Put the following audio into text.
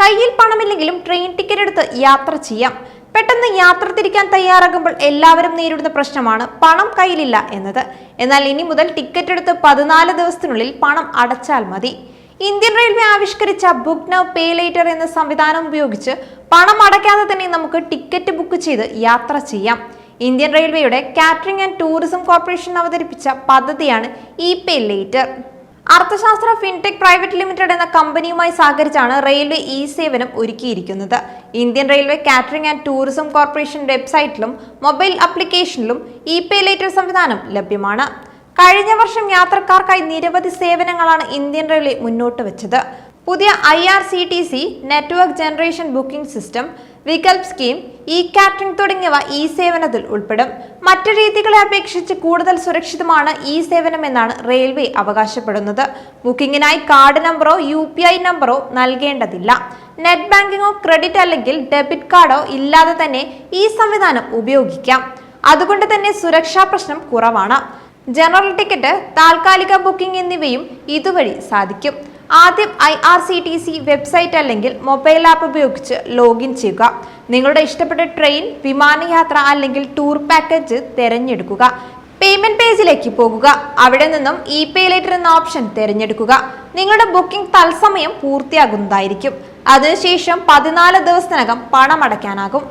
കയ്യിൽ പണമില്ലെങ്കിലും train ticket എടുത്ത് യാത്ര ചെയ്യാം. പെട്ടെന്ന് യാത്ര തിരിക്കാൻ തയ്യാറാകുമ്പോൾ എല്ലാവരും നേരിടുന്ന പ്രശ്നമാണ് പണം കയ്യിലില്ല എന്നത്. എന്നാൽ ഇനി മുതൽ ടിക്കറ്റ് എടുത്ത് പതിനാല് ദിവസത്തിനുള്ളിൽ പണം അടച്ചാൽ മതി. ഇന്ത്യൻ റെയിൽവേ ആവിഷ്കരിച്ച ബുക്ക് നൗ പേ ലേറ്റർ എന്ന സംവിധാനം ഉപയോഗിച്ച് പണം അടയ്ക്കാതെ തന്നെ നമുക്ക് ടിക്കറ്റ് ബുക്ക് ചെയ്ത് യാത്ര ചെയ്യാം. ഇന്ത്യൻ റെയിൽവേയുടെ കാറ്ററിംഗ് ആൻഡ് ടൂറിസം കോർപ്പറേഷൻ അവതരിപ്പിച്ച പദ്ധതിയാണ് e pay later Arthashastra fintech private limited എന്ന കമ്പനിയുമായി സഹകരിച്ചാണ് റെയിൽവേ ഇ സേവനം ഒരുക്കിയിരിക്കുന്നത്. Indian railway catering and tourism corporation വെബ്സൈറ്റിലും മൊബൈൽ ആപ്ലിക്കേഷനിലും ഇ പേ ലേറ്റർ സംവിധാനം ലഭ്യമാണ്. കഴിഞ്ഞ വർഷം യാത്രക്കാർക്കായി നിരവധി സേവനങ്ങളാണ് ഇന്ത്യൻ റെയിൽവേ മുന്നോട്ട് വെച്ചത്. പുതിയ I R C T C network generation booking system Vikalp scheme e catering തുടങ്ങിയവ ഇ സേവനത്തിൽ ഉൾപ്പെടും. മറ്റു രീതികളെ അപേക്ഷിച്ച് കൂടുതൽ സുരക്ഷിതമാണ് ഈ സേവനം എന്നാണ് റെയിൽവേ അവകാശപ്പെടുന്നത്. ബുക്കിംഗിനായി കാർഡ് നമ്പറോ യു നമ്പറോ നൽകേണ്ടതില്ല. നെറ്റ് ബാങ്കിങ്ങോ ക്രെഡിറ്റ് അല്ലെങ്കിൽ ഡെബിറ്റ് കാർഡോ ഇല്ലാതെ തന്നെ ഈ സംവിധാനം ഉപയോഗിക്കാം. അതുകൊണ്ട് തന്നെ സുരക്ഷാ പ്രശ്നം കുറവാണ്. ജനറൽ ടിക്കറ്റ് താൽക്കാലിക ബുക്കിംഗ് എന്നിവയും ഇതുവഴി സാധിക്കും. ആദ്യം I R C T C website അല്ലെങ്കിൽ മൊബൈൽ ആപ്പ് ഉപയോഗിച്ച് ലോഗിൻ ചെയ്യുക. നിങ്ങളുടെ ഇഷ്ടപ്പെട്ട ട്രെയിൻ വിമാനയാത്ര അല്ലെങ്കിൽ ടൂർ പാക്കേജ് തിരഞ്ഞെടുക്കുക. പേയ്മെന്റ് പേജിലേക്ക് പോകുക. അവിടെ നിന്നും ഇ പേ ലേറ്റർ എന്ന ഓപ്ഷൻ തിരഞ്ഞെടുക്കുക. നിങ്ങളുടെ ബുക്കിംഗ് തത്സമയം പൂർത്തിയാകുന്നതായിരിക്കും. അതിനുശേഷം പതിനാല് ദിവസത്തിനകം പണം അടയ്ക്കാനാകും